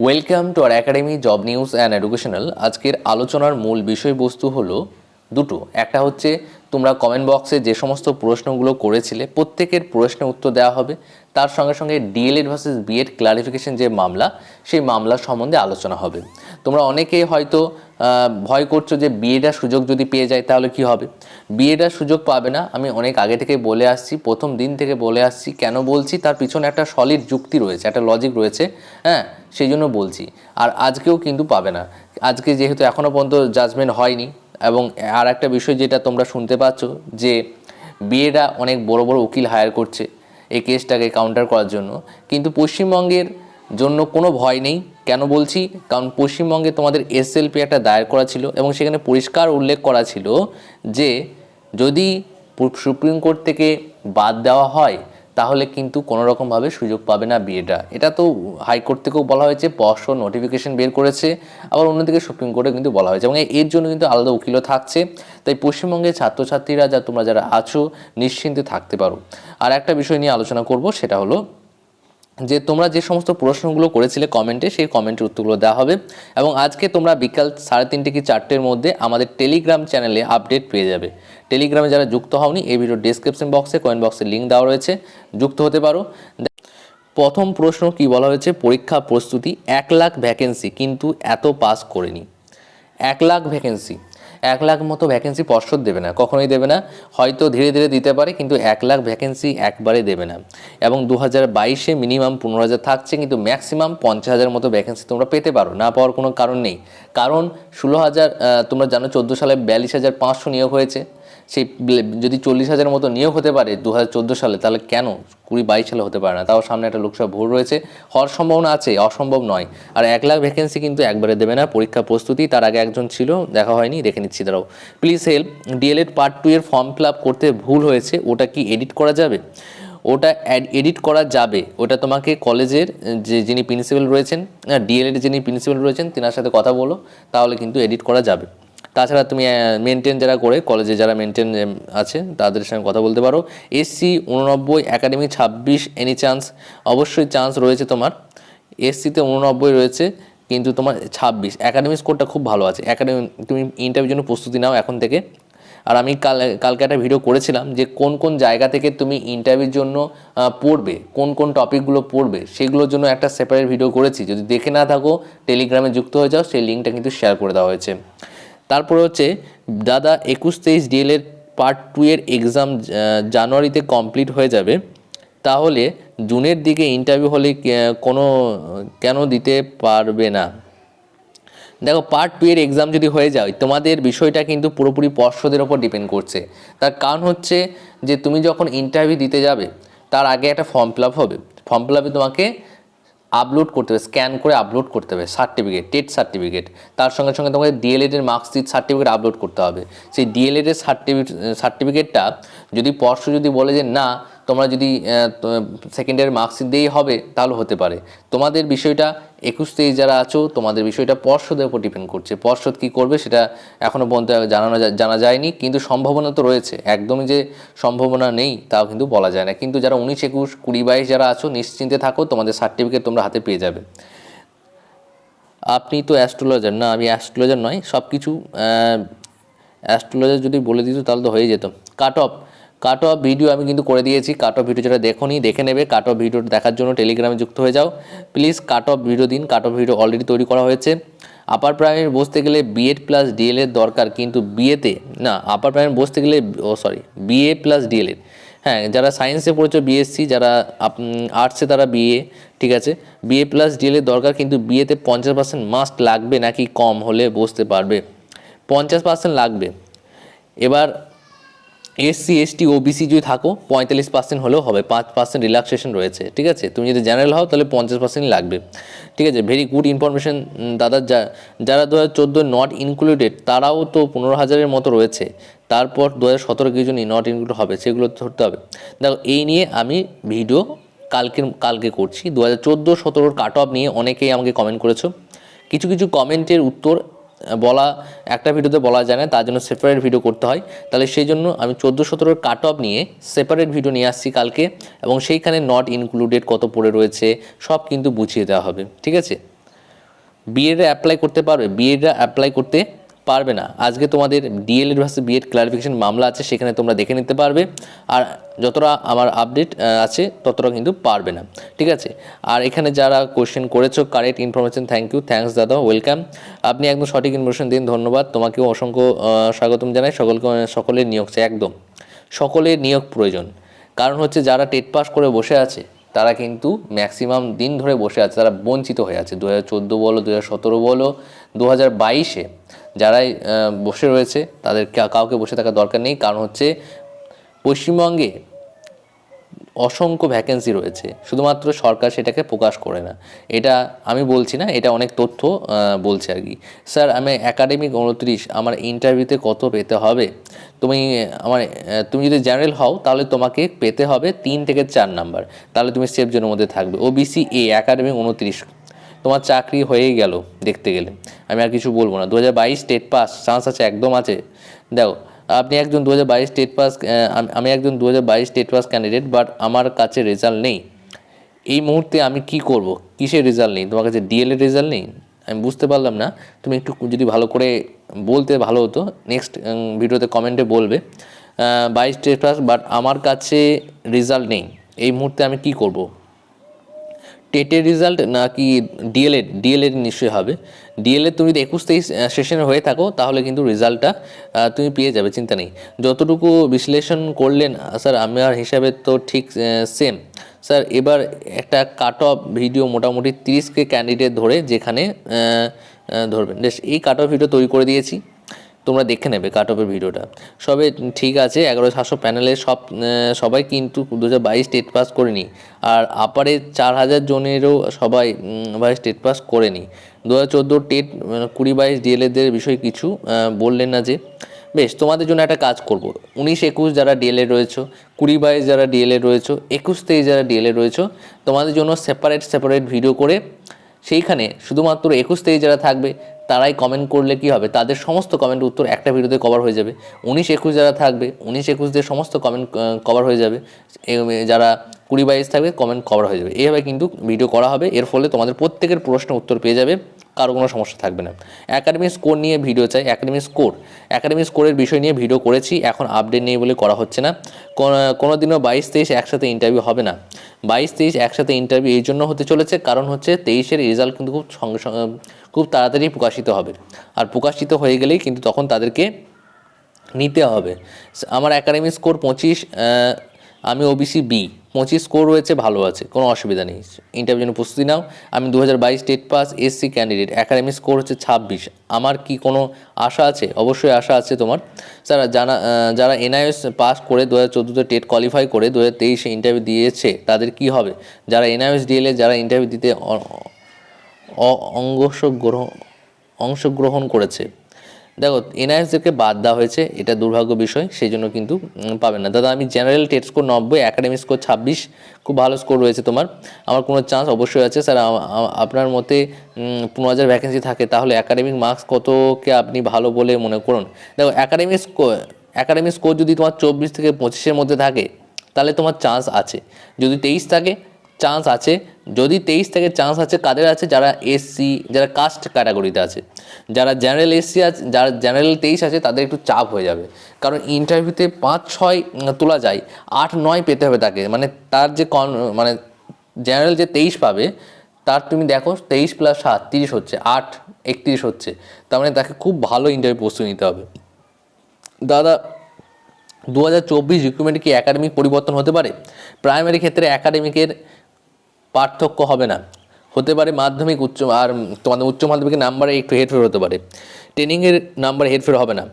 Welcome to R academy job news and educational আজকের আলোচনার মূল বিষয়বস্তু হলো দুটো। একটা হচ্ছে তোমরা কমেন্ট বক্সে যে সমস্ত প্রশ্নগুলো করেছিলে, প্রত্যেকের প্রশ্নের উত্তর দেওয়া হবে। তার সঙ্গে সঙ্গে ডিএলএড ভার্সেস বিএড ক্লারিফিকেশন যে মামলা, সেই মামলা সম্বন্ধে আলোচনা হবে। তোমরা অনেকেই হয়তো ভয় করছ যে বিএডার সুযোগ যদি পেয়ে যায় তাহলে কি হবে? বিএডার সুযোগ পাবে না। আমি অনেক আগে থেকে বলে আসছি, প্রথম দিন থেকে বলে আসছি। কেন বলছি? তার পিছনে একটা সলিড যুক্তি রয়েছে, একটা লজিক রয়েছে। হ্যাঁ সেই জন্য বলছি। আর আজকেও কিন্তু পাবে না। আজকে যেহেতু এখনও পর্যন্ত জাজমেন্ট হয়নি এবং আর একটা বিষয় যেটা তোমরা শুনতে পাচ্ছ, যে বিএডা অনেক বড় বড় উকিল হায়ার করছে এই কেসটাকে কাউন্টার করার জন্য। কিন্তু পশ্চিমবঙ্গের জন্য কোনো ভয় নেই, কেন বলছি? কারণ পশ্চিমবঙ্গে তোমাদের এসএলপি একটা দায়ের করা ছিল এবং সেখানে পরিষ্কার উল্লেখ করা ছিল যে যদি সুপ্রিম কোর্ট থেকে বাদ দেওয়া হয় তাহলে কিন্তু কোনো রকমভাবে সুযোগ পাবে না বিয়েটা। এটা তো হাইকোর্ট থেকেও বলা হয়েছে পশ নোটিফিকেশন বের করেছে। আবার অন্যদিকে সুপ্রিম কোর্টে কিন্তু বলা হয়েছে এবং এর জন্য কিন্তু আলাদা উকিলও থাকছে। তাই পশ্চিমবঙ্গের ছাত্রছাত্রীরা যা তোমরা যারা আছো, নিশ্চিন্তে থাকতে পারো। আর একটা বিষয় নিয়ে আলোচনা করব, সেটা হলো যে তোমরা যে সমস্ত প্রশ্নগুলো করেছিলে কমেন্টে সেই কমেন্টের উত্তরগুলো দেওয়া হবে। এবং আজকে তোমরা বিকাল সাড়ে তিনটে কি চারটের মধ্যে আমাদের টেলিগ্রাম চ্যানেলে আপডেট পেয়ে যাবে। টেলিগ্রামে যারা যুক্ত হওনি, এই ভিডিও ডিসক্রিপশন বক্সে কয়েন বক্সে লিঙ্ক দেওয়া রয়েছে। যুক্ত হতে পারো। প্রথম প্রশ্ন কি বলা হয়েছে? পরীক্ষা প্রস্তুতি, এক লাখ ভ্যাকেন্সি কিন্তু এত পাস করেনি। এক লাখ ভ্যাকেন্সি এক লাখ মতো ভ্যাকেন্সি পর্ষদ দেবে না, কখনোই দেবে না। হয়তো ধীরে ধীরে দিতে পারে, কিন্তু এক লাখ ভ্যাকেন্সি একবারে দেবে না। এবং দু হাজার বাইশে মিনিমাম পনেরো হাজার থাকছে, কিন্তু ম্যাক্সিমাম পঞ্চাশ হাজার মতো ভ্যাকেন্সি তোমরা পেতে পারো। না পাওয়ার কোনো কারণ নেই। কারণ ষোলো হাজার তোমরা জানো চোদ্দ সালে বিয়াল্লিশ হাজার পাঁচশো নিয়োগ হয়েছে। সেই যদি চল্লিশ হাজার মতো নিয়োগ হতে পারে দু হাজার চোদ্দ সালে, তাহলে কেন কুড়ি বাইশ সালে হতে পারে না? তাও সামনে একটা লোকসভা ভোট রয়েছে। হওয়ার সম্ভাবনা আছে, অসম্ভব নয়। আর এক লাখ ভ্যাকেন্সি কিন্তু একবারে দেবে না, পরীক্ষা প্রস্তুতি, তার আগে একজন ছিল, দেখা হয়নি, দেখে নিচ্ছি, দাঁড়াও। Please help DLEd part two এর ফর্ম ফিল করতে ভুল হয়েছে, ওটা কি এডিট করা যাবে? ওটা এডিট করা যাবে। ওটা তোমাকে কলেজের, যে যিনি প্রিন্সিপাল রয়েছেন ডিএলএড যিনি প্রিন্সিপাল রয়েছেন, তেনার সাথে কথা বলো, তাহলে কিন্তু এডিট করা যাবে। তাছাড়া তুমি মেনটেন যারা করে কলেজে যারা মেনটেন আছে, তাদের সঙ্গে কথা বলতে পারো। এসসি উননব্বই একাডেমি ছাব্বিশ এনি চান্স অবশ্যই চান্স রয়েছে তোমার। এসসিতে উননব্বই রয়েছে, কিন্তু তোমার ছাব্বিশ। একাডেমি স্কোরটা খুব ভালো আছে। একাডেমি তুমি ইন্টারভিউর জন্য প্রস্তুতি নাও এখন থেকে। আর আমি কাল, কালকে একটা ভিডিও করেছিলাম যে কোন কোন জায়গা থেকে তুমি ইন্টারভিউর জন্য পড়বে, কোন কোন টপিকগুলো পড়বে, সেগুলোর জন্য একটা সেপারেট ভিডিও করেছি। যদি দেখে না থাকো টেলিগ্রামে যুক্ত হয়ে যাও, সেই লিঙ্কটা কিন্তু শেয়ার করে দেওয়া হয়েছে। তারপরে হচ্ছে দাদা একুশ তেইশ ডিএলের পার্ট টু এর এক্সাম জানুয়ারিতে কমপ্লিট হয়ে যাবে। তাহলে জুনের দিকে ইন্টারভিউ হলে কোনো, কেন দিতে পারবে না? দেখো পার্ট টু এর এক্সাম যদি হয়ে যায়, তোমাদের বিষয়টা কিন্তু পুরোপুরি পর্ষদের ওপর ডিপেন্ড করছে। তার কারণ হচ্ছে যে, তুমি যখন ইন্টারভিউ দিতে যাবে, তার আগে একটা ফর্ম ফিল হবে। ফর্ম ফিল তোমাকে আপলোড করতে হবে স্ক্যান করে আপলোড করতে হবে সার্টিফিকেট টেট সার্টিফিকেট তার সঙ্গে সঙ্গে তোমাকে ডিএলএডের মার্কশিট সার্টিফিকেট আপলোড করতে হবে। সেই ডিএলএডের সার্টিফিকেট সার্টিফিকেটটা যদি পরশু যদি বলে যে না তোমরা যদি সেকেন্ড ইয়ার মার্কশিট দিয়েই হবে, তাহলে হতে পারে। তোমাদের বিষয়টা একুশ তেইশ যারা আছো, তোমাদের বিষয়টা পর্ষদের উপর ডিপেন্ড করছে। পর্ষদ কী করবে সেটা এখনও পর্যন্ত জানানো জানা যায়নি, কিন্তু সম্ভাবনা তো রয়েছে। একদমই যে সম্ভাবনা নেই, তাও কিন্তু বলা যায় না। কিন্তু যারা উনিশ, একুশ, কুড়ি, বাইশ যারা আছো, নিশ্চিন্তে থাকো, তোমাদের সার্টিফিকেট তোমরা হাতে পেয়ে যাবে। আপনি তো অ্যাস্ট্রোলজার না, আমি অ্যাস্ট্রোলজার নয় সব কিছু অ্যাস্ট্রোলজার যদি বলে দিত তাহলে তো হয়ে যেত। Cut off cut off video আমি কিন্তু করে দিয়েছি। কাট অফ ভিডিও যেটা দেখোনি, দেখে নেবে। কাট অফ ভিডিও দেখার জন্য টেলিগ্রামে যুক্ত হয়ে যাও। প্লিজ কাট অফ ভিডিও দিন। কাট অফ ভিডিও অলরেডি তৈরি করা হয়েছে। আপার প্রাইমারি বসতে গেলে বিএড প্লাস ডিএলএড দরকার, কিন্তু বিএতে না আপার প্রাইমারি বসতে গেলে, ও সরি বিএ প্লাস ডিএলএড হ্যাঁ যারা সায়েন্সে পড়েছো বিএসসি যারা আর্টসে তারা বিএ ঠিক আছে? বিএ প্লাস ডিএলএড দরকার, কিন্তু বিএতে পঞ্চাশ পার্সেন্ট মাস্ট লাগবে নাকি কম হলে বসতে পারবে? পঞ্চাশ পার্সেন্ট লাগবে। এবার এসসি এসটি ওবিসি যদি থাকো, পঁয়তাল্লিশ পার্সেন্ট হলেও হবে, পাঁচ পার্সেন্ট রিল্যাক্সেশন রয়েছে, ঠিক আছে? তুমি যদি জেনারেল হও, তাহলে পঞ্চাশ পার্সেন্ট লাগবে, ঠিক আছে? ভেরি গুড ইনফরমেশন দাদা, যা, যারা দু হাজার চোদ্দ নট ইনক্লুডেড তারাও তো পনেরো হাজারের মতো রয়েছে, তারপর দু হাজার সতেরো কিছু নট ইনক্লুড হবে, সেগুলো ধরতে হবে। দেখো, এই নিয়ে আমি ভিডিও কালকে কালকে করছি দু হাজার চোদ্দ সতেরোর কাট অফ নিয়ে অনেকেই আমাকে কমেন্ট করেছ। কিছু কিছু কমেন্টের উত্তর বলা, একটা ভিডিওতে বলা যায় না, তার জন্য সেপারেট ভিডিও করতে হয়। তাহলে সেই জন্য আমি চোদ্দ সতেরোর কাট অফ নিয়ে সেপারেট ভিডিও নিয়ে আসছি কালকে, এবং সেইখানে নট ইনক্লুডেড কত পড়ে রয়েছে, সব কিন্তু বুঝিয়ে দেওয়া হবে, ঠিক আছে? বিএডে অ্যাপ্লাই করতে পারবে বিএডে অ্যাপ্লাই করতে পারবে না। আজকে তোমাদের ডিএলএড ভার্সেস বিএড ক্লারিফিকেশন মামলা আছে, সেখানে তোমরা দেখে নিতে পারবে। আর যতটা আমার আপডেট আছে, ততটা কিন্তু পারবে না। ঠিক আছে? আর এখানে যারা কোশ্চেন করেছ correct information thank you thanks দাদা ওয়েলকাম আপনি একদম সঠিক ইনফরমেশন দিন, ধন্যবাদ। তোমাকেও অসংখ্য স্বাগতম জানাই। সকলকে, সকলের নিয়োগ চাই, একদম। সকলের নিয়োগ প্রয়োজন। কারণ হচ্ছে যারা টেট পাস করে বসে আছে তারা কিন্তু ম্যাক্সিমাম দিন ধরে বসে আছে, তারা বঞ্চিত হয়ে আছে। দু হাজার চোদ্দ বলো দু হাজার সতেরো বলো দু হাজার বাইশে যারাই বসে রয়েছে, তাদের কাউকে বসে থাকার দরকার নেই। কারণ হচ্ছে, পশ্চিমবঙ্গে অসংখ্য ভ্যাকেন্সি রয়েছে। শুধুমাত্র সরকার সেটাকে প্রকাশ করে না। এটা আমি বলছি না, এটা অনেক তথ্য বলছে আর কি। স্যার, আমি একাডেমিক উনত্রিশ, আমার ইন্টারভিউতে কত পেতে হবে? তুমি, আমার তুমি যদি জেনারেল হও, তাহলে তোমাকে পেতে হবে তিন থেকে চার নাম্বার তাহলে তুমি সেফ জোনের মধ্যে থাকবে। ও ওবিসি এ একাডেমিক উনত্রিশ। তোমার চাকরি হয়েই গেল দেখতে গেলে। আমি আর কিছু বলব না। দু হাজার বাইশ স্টেট পাস চান্স আছে, একদম আছে। দেখো আপনি একজন দু হাজার বাইশ স্টেট পাস আমি একজন দু হাজার বাইশ স্টেট পাস ক্যান্ডিডেট বাট আমার কাছে রেজাল্ট নেই। এই মুহূর্তে আমি কি করব? কিসের রেজাল্ট নেই? তোমার কাছে ডিএলএ রেজাল্ট নেই? আমি বুঝতে পারলাম না। তুমি একটু যদি ভালো করে বলতে ভালো হতো নেক্সট ভিডিওতে কমেন্টে বলবে। বাইশ স্টেট পাস বাট আমার কাছে রেজাল্ট নেই। এই মুহূর্তে আমি কি করব? টেটের রেজাল্ট নাকি ডিএলএড ডিএলএড নিশ্চয়ই হবে। ডিএলএড তুমি যদি একুশ তেইশ সেশনে হয়ে থাকো, তাহলে কিন্তু রেজাল্টটা তুমি পেয়ে যাবে, চিন্তা নেই। যতটুকু বিশ্লেষণ করলেন স্যার আমার হিসাবে তো ঠিক সেম স্যার এবার একটা কাট অফ ভিডিও মোটামুটি তিরিশকে ক্যান্ডিডেট ধরে যেখানে ধরবেন। বেশ, এই কাট অফ ভিডিও তৈরি করে দিয়েছি। তোমরা দেখে নেবে কাট অফের ভিডিওটা। সবে ঠিক আছে এগারো সাতশো প্যানেলে সব সবাই কিন্তু দু হাজার বাইশ স্টেট পাস করেনি। আর আপারে চার হাজার জনেরও সবাই ভাই স্টেট পাস করেনি। দু হাজার চোদ্দ টেট কুড়ি বাইশ ডিএলএদের বিষয়ে কিছু বললেন না যে, বেশ, তোমাদের জন্য একটা কাজ করব। উনিশ একুশ যারা ডিএলএ রয়েছে, কুড়ি বাইশ যারা ডিএলএ রয়েছে, একুশ তেইশ যারা ডিএলএ রয়েছে, তোমাদের জন্য সেপারেট সেপারেট ভিডিও করে, সেইখানে শুধুমাত্র একুশ তেইশ যারা থাকবে তারাই কমেন্ট করলে কি হবে? তাদের সমস্ত কমেন্ট উত্তর একটা ভিডিওতে কভার হয়ে যাবে। উনিশ একুশ যারা থাকবে, উনিশ একুশদের সমস্ত কমেন্ট কভার হয়ে যাবে। যারা কুড়ি বাইশ থাকবে কমেন্ট কভার হয়ে যাবে। এইভাবে কিন্তু ভিডিও করা হবে। এর ফলে তোমাদের প্রত্যেকের প্রশ্ন উত্তর পেয়ে যাবে। কারও কোনো সমস্যা থাকবে না। একাডেমিক স্কোর নিয়ে ভিডিও চাই একাডেমিক স্কোর একাডেমিক স্কোরের বিষয় নিয়ে ভিডিও করেছি, এখন আপডেট নেই বলে করা হচ্ছে না। কোনো- দিনও বাইশ তেইশ একসাথে ইন্টারভিউ হবে না। বাইশ তেইশ একসাথে ইন্টারভিউ এই জন্য হতে চলেছে, কারণ হচ্ছে তেইশের রেজাল্ট কিন্তু খুব সঙ্গে সঙ্গে, খুব তাড়াতাড়ি প্রকাশিত হবে। আর প্রকাশিত হয়ে গেলেই কিন্তু তখন তাদেরকে নিতে হবে। আমার একাডেমিক স্কোর পঁচিশ আমি ওবিসি বি পঁচিশ স্কোর রয়েছে ভালো আছে কোনো অসুবিধা নেই। ইন্টারভিউ জন্য প্রস্তুতি নাও। আমি দু হাজার বাইশ state pass SC candidate academic score হচ্ছে ছাব্বিশ। আমার কি কোনো আশা আছে? অবশ্যই আশা আছে তোমার। যারা আহ, যারা এনআইএস পাস করে দু হাজার চোদ্দোতে টেট কোয়ালিফাই করে দু হাজার তেইশে ইন্টারভিউ দিয়েছে তাদের কি হবে? যারা এনআইএস ডিএলএ যারা ইন্টারভিউ দিতে অ- অংশগ্রহণ অংশগ্রহণ করেছে দেখো এনআইএসদেরকে বাদ দেওয়া হয়েছে, এটা দুর্ভাগ্য বিষয়, সেই জন্য কিন্তু পাবেন না। দাদা, আমি জেনারেল টেট স্কোর নব্বই একাডেমিক স্কোর ছাব্বিশ, খুব ভালো স্কোর রয়েছে তোমার। আমার কোনো চান্স অবশ্যই আছে স্যার আপনার মতে পনেরো হাজার ভ্যাকেন্সি থাকে, তাহলে একাডেমিক মার্কস কতকে আপনি ভালো বলে মনে করুন? দেখো একাডেমিক স্কোর একাডেমিক স্কোর যদি তোমার চব্বিশ থেকে পঁচিশের মধ্যে থাকে, তাহলে তোমার চান্স আছে। যদি তেইশ থাকে চান্স আছে, যদি তেইশ থেকে চান্স আছে কাদের আছে? যারা এসসি যারা কাস্ট ক্যাটাগরিতে আছে। যারা জেনারেল এসসি আছে যারা জেনারেল তেইশ আছে, তাদের একটু চাপ হয়ে যাবে। কারণ ইন্টারভিউতে পাঁচ, ছয় তোলা যায়, আট, নয় পেতে হবে তাকে। মানে তার যে কন মানে জেনারেল যে তেইশ পাবে, তার তুমি দেখো তেইশ প্লাস সাত, তিরিশ হচ্ছে, আট, একত্রিশ হচ্ছে। তার মানে তাকে খুব ভালো ইন্টারভিউ প্রস্তুতি নিতে হবে। দাদা দু হাজার চব্বিশ রিক্রুটমেন্টে কি একাডেমিক পরিবর্তন হতে পারে? প্রাইমারি ক্ষেত্রে একাডেমিকের পার্থক্য হবে না। হতে পারে মাধ্যমিক, উচ্চ, আর তোমাদের উচ্চ মাধ্যমিকের নাম্বারে একটু হেরফের হতে পারে। ট্রেনিংয়ের নাম্বারে হেরফের হবে না।